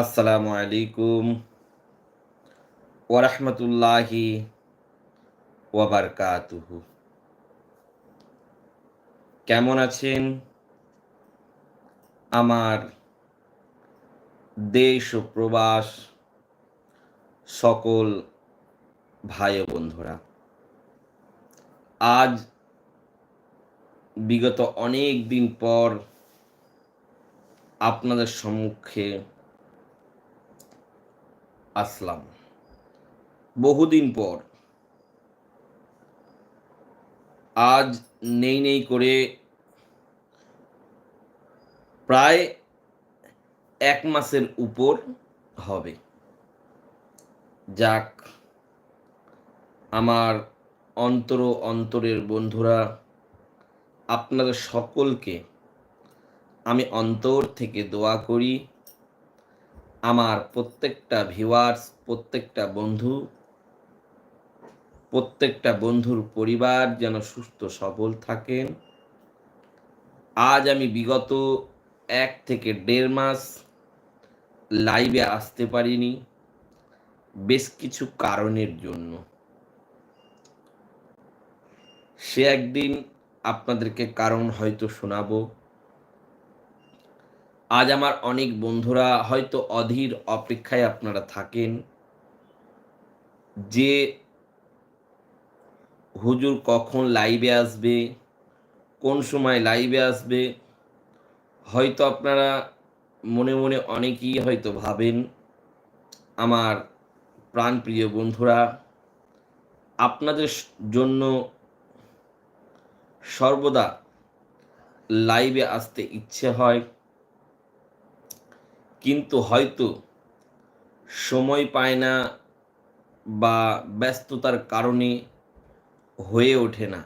আসসালামু আলাইকুম ওরহমতুল্লাহি ওয়াবারকাতুহু কেমন আছেন? আমার দেশ ও প্রবাস সকল ভাই ও বন্ধুরা, আজ বিগত অনেক দিন পর আপনাদের সম্মুখে আসলাম। বহুদিন পর। আজ নেই নেই করে প্রায় এক মাসের উপর হবে। যাক, আমার অন্তর অন্তরের বন্ধুরা, আপনাদের সকলকে আমি অন্তর থেকে দোয়া করি। আমার প্রত্যেকটা ভিউয়ার্স প্রত্যেকটা বন্ধু, প্রত্যেকটা বন্ধুর পরিবার যেন সুস্থ সবল থাকেন। আজ আমি বিগত এক থেকে দেড় মাস লাইভে আসতে পারিনি, বেশ কিছু কারণের জন্য। সে একদিন আপনাদেরকে কারণ হয়তো শোনাবো। আজ আমার অনেক বন্ধুরা হয়তো অধীর অপেক্ষায় আপনারা থাকেন যে হুজুর কখন লাইভে আসবে, কোন সময় লাইভে আসবে, হয়তো আপনারা মনে মনে অনেকেই হয়তো ভাবেন, আমার প্রাণপ্রিয় বন্ধুরা, আপনাদের জন্য সর্বদা লাইভে আসতে ইচ্ছে হয়। কিন্তু হয়তো সময় পায় না বা ব্যস্ততার কারণে হয়ে ওঠে না।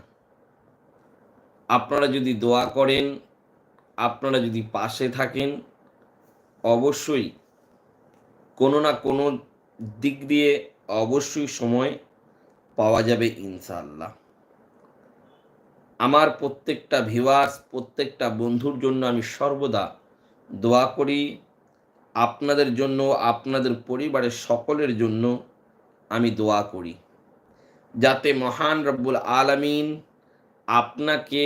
আপনারা যদি দোয়া করেন, আপনারা যদি পাশে থাকেন, অবশ্যই কোনো না কোনো দিক দিয়ে অবশ্যই সময় পাওয়া যাবে ইনশাল্লাহ আমার প্রত্যেকটা ভিউয়ার্স, প্রত্যেকটা বন্ধুর জন্য আমি সর্বদা দোয়া করি। আপনাদের জন্য, আপনাদের পরিবারের সকলের জন্য আমি দোয়া করি। যাতে মহান রব্বুল আলামিন আপনাকে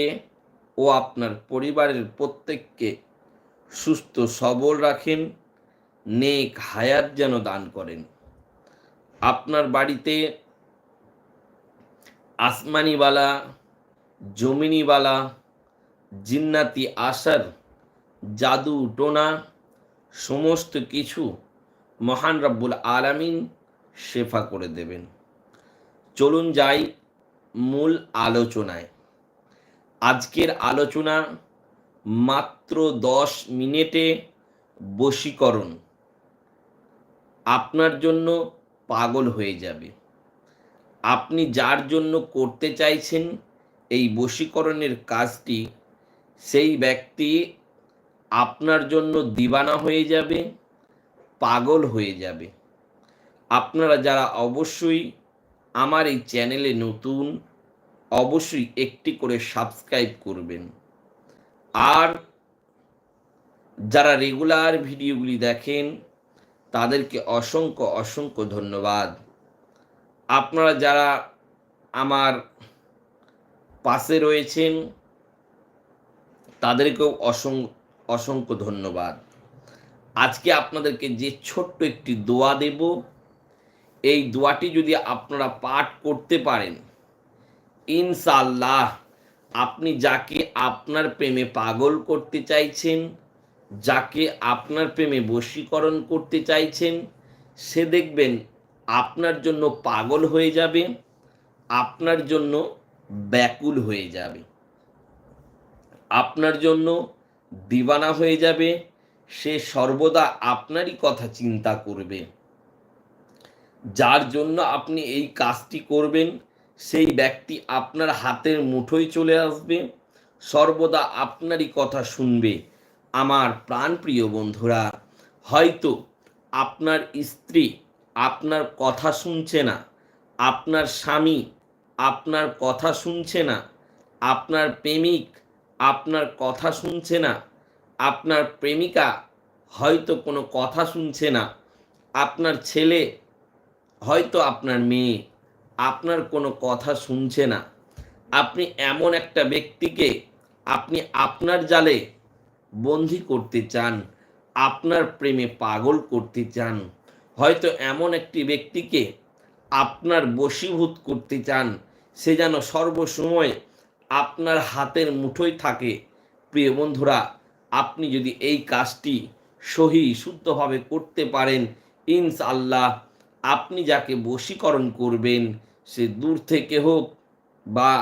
ও আপনার পরিবারের প্রত্যেককে সুস্থ, সবল রাখেন, নেক হায়াত যেন দান করেন। আপনার বাড়িতে আসমানিওয়ালা, জমিনিওয়ালা, জিন্নাতি আসার জাদু টোনা সমস্ত কিছু মহান রব্বুল আলামিন শেফা করে দেবেন। চলুন যাই মূল আলোচনায়। আজকের আলোচনা মাত্র দশ মিনিটে বশীকরণ। আপনার জন্য পাগল হয়ে যাবে। আপনি যার জন্য করতে চাইছেন এই বশীকরণের কাজটি, সেই ব্যক্তি আপনার জন্য দিবানা হয়ে যাবে, পাগল হয়ে যাবে। আপনারা যারা অবশ্যই আমার এই চ্যানেলে নতুন, অবশ্যই একটি করে সাবস্ক্রাইব করবেন। আর যারা রেগুলার ভিডিওগুলি দেখেন, তাদেরকে অসংখ্য অসংখ্য ধন্যবাদ। আপনারা যারা আমার পাশে রয়েছেন, তাদেরকেও অসংখ্য অসংখ্য ধন্যবাদ। আজকে আপনাদেরকে যে ছোট্ট একটি দোয়া দেব, এই দোয়াটি যদি আপনারা পাঠ করতে পারেন ইনশাল্লাহ আপনি যাকে আপনার প্রেমে পাগল করতে চাইছেন, যাকে আপনার প্রেমে বশীকরণ করতে চাইছেন, সে দেখবেন আপনার জন্য পাগল হয়ে যাবে, আপনার জন্য ব্যাকুল হয়ে যাবে। আপনার জন্য দিবানা হয়ে যাবে, সে সর্বদা আপনারই কথা চিন্তা করবে। যার জন্য আপনি এই কাজটি করবেন, সেই ব্যক্তি আপনার হাতের মুঠোয় চলে আসবে, সর্বদা আপনারই কথা শুনবে। আমার প্রাণপ্রিয় বন্ধুরা, হয়তো আপনার স্ত্রী আপনার কথা শুনছে না, আপনার স্বামী আপনার কথা শুনছে না, আপনার প্রেমিক আপনার কথা শুনছে না, আপনার প্রেমিকা হয়তো কোনো কথা শুনছে না, আপনার ছেলে হয়তো আপনার মেয়ে, আপনার কোনো কথা শুনছে না। আপনি এমন একটা ব্যক্তিকে আপনি আপনার জালে বন্দি করতে চান, আপনার প্রেমে পাগল করতে চান, হয়তো এমন একটি ব্যক্তিকে আপনার বশীভূত করতে চান, সে যেন সর্বসময় আপনার হাতের মুঠোয় থাকে। প্রিয় বন্ধুরা, আপনি যদি এই কাজটি সহি শুদ্ধভাবে করতে পারেন, ইনশাআল্লাহ আপনি যাকে বশীকরণ করবেন, সে দূর থেকে হোক বা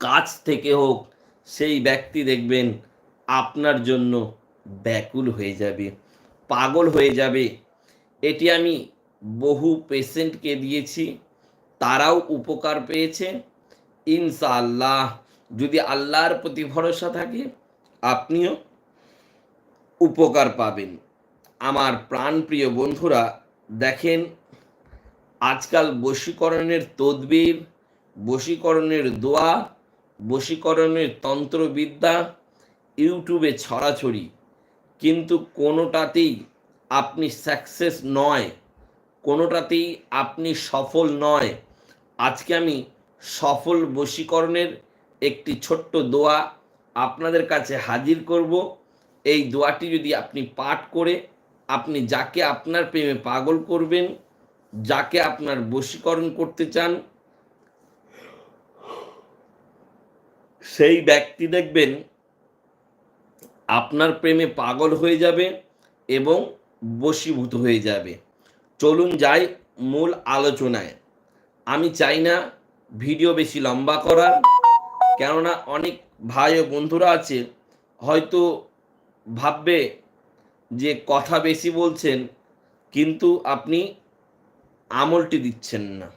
কাছ থেকে হোক, সেই ব্যক্তি দেখবেন আপনার জন্য ব্যাকুল হয়ে যাবে, পাগল হয়ে যাবে। এটি আমি বহু পেশেন্টকে দিয়েছি, তারাও উপকার পেয়েছে। ইনশাআল্লাহ। যদি আল্লাহর প্রতি ভরসা থাকে, আপনিও উপকার পাবেন। আমার প্রাণপ্রিয় বন্ধুরা, দেখেন, আজকাল বশীকরণের তদবির, বশীকরণের দোয়া, বশীকরণের তন্ত্রবিদ্যা, ইউটিউবে ছড়াছড়ি। কিন্তু কোনোটাতেই আপনি সাকসেস নয়, কোনোটাতেই আপনি সফল নয়। আজকে আমি সফল বশীকরণের একটি ছোট্ট দোয়া আপনাদের কাছে হাজির করব। এই দোয়াটি যদি আপনি পাঠ করে আপনি যাকে আপনার প্রেমে পাগল করবেন, যাকে আপনার বশীকরণ করতে চান, সেই ব্যক্তি দেখবেন আপনার প্রেমে পাগল হয়ে যাবে এবং বশীভূত হয়ে যাবে। চলুন যাই মূল আলোচনায়। আমি চাই না ভিডিও বেশি লম্বা করার কেননা অনেক ভাই ও বন্ধুরা আছে, হয়তো ভাববে যে কথা বেশি বলছেন, কিন্তু আপনি আমলটি দিচ্ছেন না।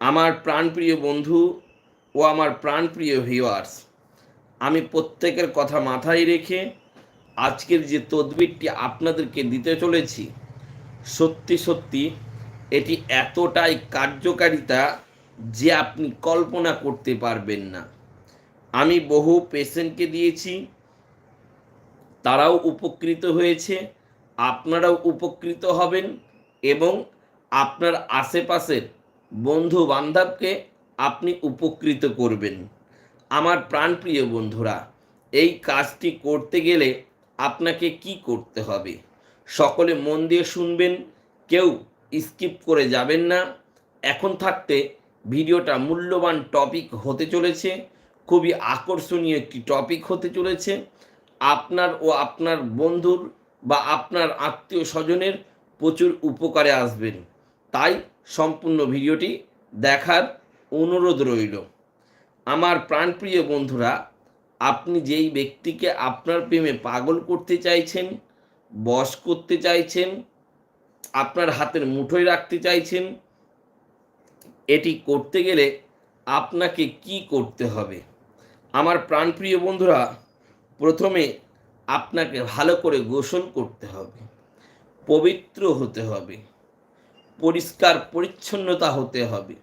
আমার প্রাণপ্রিয় বন্ধু ও আমার প্রাণপ্রিয় ভিওয়ার্স আমি প্রত্যেকের কথা মাথায় রেখে আজকের যে তদবিরটি আপনাদেরকে দিতে চলেছি, সত্যি সত্যি এটি এতটাই কার্যকারিতা যে আপনি কল্পনা করতে পারবেন না। আমি বহু পেশেন্টকে দিয়েছি, তারাও উপকৃত হয়েছে, আপনারাও উপকৃত হবেন এবং আপনার আশেপাশের বন্ধু বান্ধবকে আপনি উপকৃত করবেন। আমার প্রাণপ্রিয় বন্ধুরা, এই কাজটি করতে গেলে আপনাকে কি করতে হবে? সকলে মন দিয়ে শুনবেন, কেউ স্কিপ করে যাবেন না। এখন থাকতে ভিডিওটা মূল্যবান টপিক হতে চলেছে, খুবই আকর্ষণীয় একটি টপিক হতে চলেছে। আপনার ও আপনার বন্ধুর বা আপনার আত্মীয় স্বজনের প্রচুর উপকারে আসবেন। তাই সম্পূর্ণ ভিডিওটি দেখার অনুরোধ রইল। আমার প্রাণপ্রিয় বন্ধুরা, আপনি যেই ব্যক্তিকে আপনার প্রেমে পাগল করতে চাইছেন, বশ করতে চাইছেন, আপনার হাতের মুঠোয় রাখতে চাইছেন এটি করতে গেলে আপনাকে কি করতে হবে? আমার প্রাণপ্রিয় বন্ধুরা, প্রথমে আপনাকে ভালো করে গোসল করতে হবে, পবিত্র হতে হবে, পরিষ্কার পরিচ্ছন্নতা হতে হবে।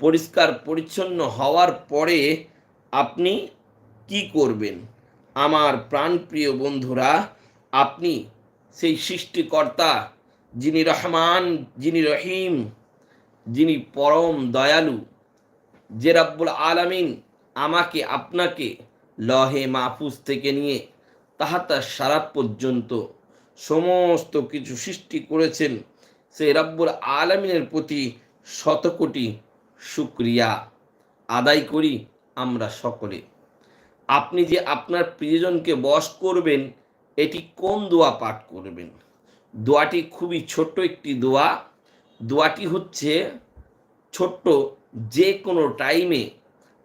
পরিষ্কার পরিচ্ছন্ন হওয়ার পরে আপনি কি করবেন? আমার প্রাণপ্রিয় বন্ধুরা, আপনি সেই সৃষ্টিকর্তা যিনি রহমান, যিনি রহিম যিনি পরম দয়ালু, যে রব্বুল আলামিন আমাকে, আপনাকে লহে মাহফুজ থেকে নিয়ে তাহাতা সারা পর্যন্ত সমস্ত কিছু সৃষ্টি করেছেন সেই রব্বুল আলমিনের প্রতি শতকোটি শুক্রিয়া আদায় করি আমরা সকলে। আপনি যে আপনার প্রিয়জনকে বশ করবেন, এটি কোন দোয়া পাঠ করবেন? দোয়াটি খুবই ছোট্ট একটি দোয়া। দোয়াটি হচ্ছে ছোট্ট যে কোনো টাইমে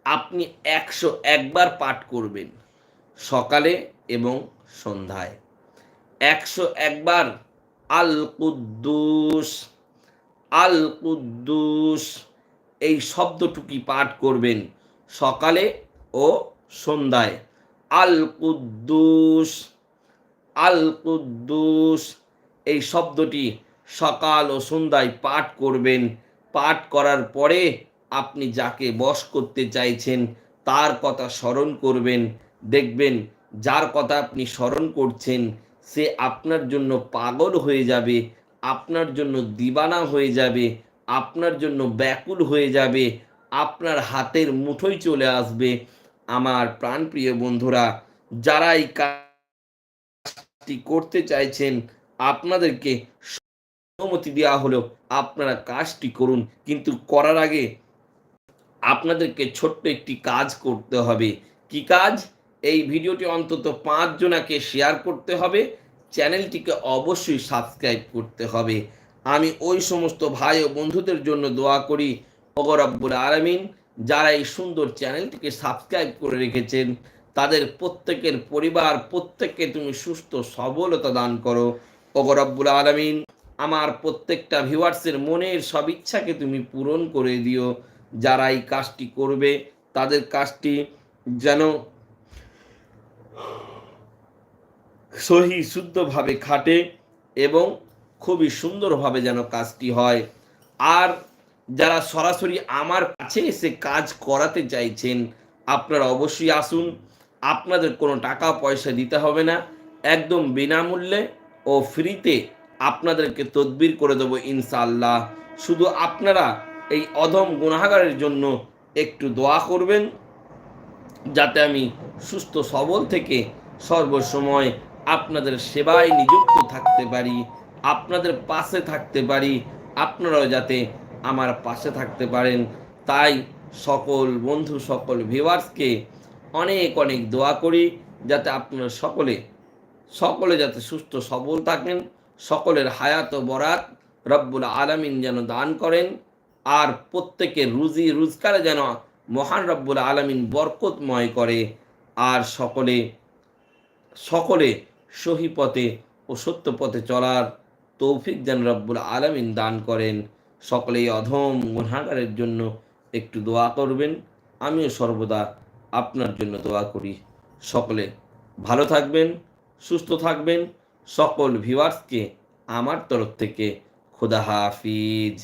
আপনি একশো একবার পাঠ করবেন, সকালে এবং সন্ধ্যায়। একশো একবার আল কুদ্দুস আল কুদ্দুস এই শব্দটুকি পাঠ করবেন সকালে ও সন্ধ্যায়। আল কুদ্দুস আল কুদ্দুস এই শব্দটি সকাল ও সন্ধ্যায় পাঠ করবেন। পাঠ করার পরে আপনি যাকে বশ করতে চাইছেন, তার কথা স্মরণ করবেন। দেখবেন যার কথা আপনি স্মরণ করছেন, সে আপনার জন্য পাগল হয়ে যাবে, আপনার জন্য দিবানা হয়ে যাবে, আপনার জন্য ব্যাকুল হয়ে যাবে, আপনার হাতের মুঠোয় চলে আসবে। আমার প্রাণপ্রিয় বন্ধুরা, যারা এই কাজটি করতে চাইছেন, আপনাদেরকে অনুমতি দেওয়া হলো আপনারা কাজটি করুন, কিন্তু করার আগে আপনাদেরকে ছোট্ট একটি কাজ করতে হবে। কি কাজ? এই ভিডিওটি অন্তত পাঁচ জনাকে শেয়ার করতে হবে, চ্যানেলটিকে অবশ্যই সাবস্ক্রাইব করতে হবে। আমি ওই সমস্ত ভাই ও বন্ধুদের জন্য দোয়া করি অগরব্বুল আলমিন, যারা এই সুন্দর চ্যানেলটিকে সাবস্ক্রাইব করে রেখেছেন, তাদের প্রত্যেকের পরিবার, প্রত্যেককে তুমি সুস্থ সবলতা দান করো। অগরব্বুল আলমিন। আমার প্রত্যেকটা ভিউয়ার্সের মনের সব ইচ্ছাকে তুমি পূরণ করে দিও। যারা এই কাজটি করবে, তাদের কাজটি যেন সহি শুদ্ধভাবে খাটে এবং খুবই সুন্দরভাবে যেন কাজটি হয়। আর যারা সরাসরি আমার কাছে এসে কাজ করাতে চাইছেন, আপনারা অবশ্যই আসুন। আপনাদের কোনো টাকা পয়সা দিতে হবে না। একদম বিনামূল্যে ও ফ্রিতে আপনাদেরকে তদবির করে দেবো ইনশাআল্লাহ। শুধু আপনারা এই অধম গুণাগারের জন্য একটু দোয়া করবেন, যাতে আমি সুস্থ সবল থেকে সর্বসময় আপনাদের সেবায় নিযুক্ত থাকতে পারি, আপনাদের পাশে থাকতে পারি, আপনারাও যাতে আমার পাশে থাকতে পারেন। তাই সকল বন্ধু, সকল ভিউয়ার্সকে অনেক অনেক দোয়া করি, যাতে আপনারা সকলে সকলে যাতে সুস্থ সবল থাকেন। সকলের হায়াত বরাত রব্বুল আলমিন যেন দান করেন, আর প্রত্যেকের রুজি রোজগারে যেন মহান রব্বুল আলমিন বরকতময় করে, আর সকলে সকলে সহি পথে ও সত্য পথে চলার তৌফিক যেন রব্বুল আলমিন দান করেন। সকলেই অধম গুণাগারের জন্য একটু দোয়া করবেন, আমিও সর্বদা আপনার জন্য দোয়া করি। সকলে ভালো থাকবেন, সুস্থ থাকবেন সকল ভিওয়ার্সকে আমার তরফ থেকে খুদা হাফিজ।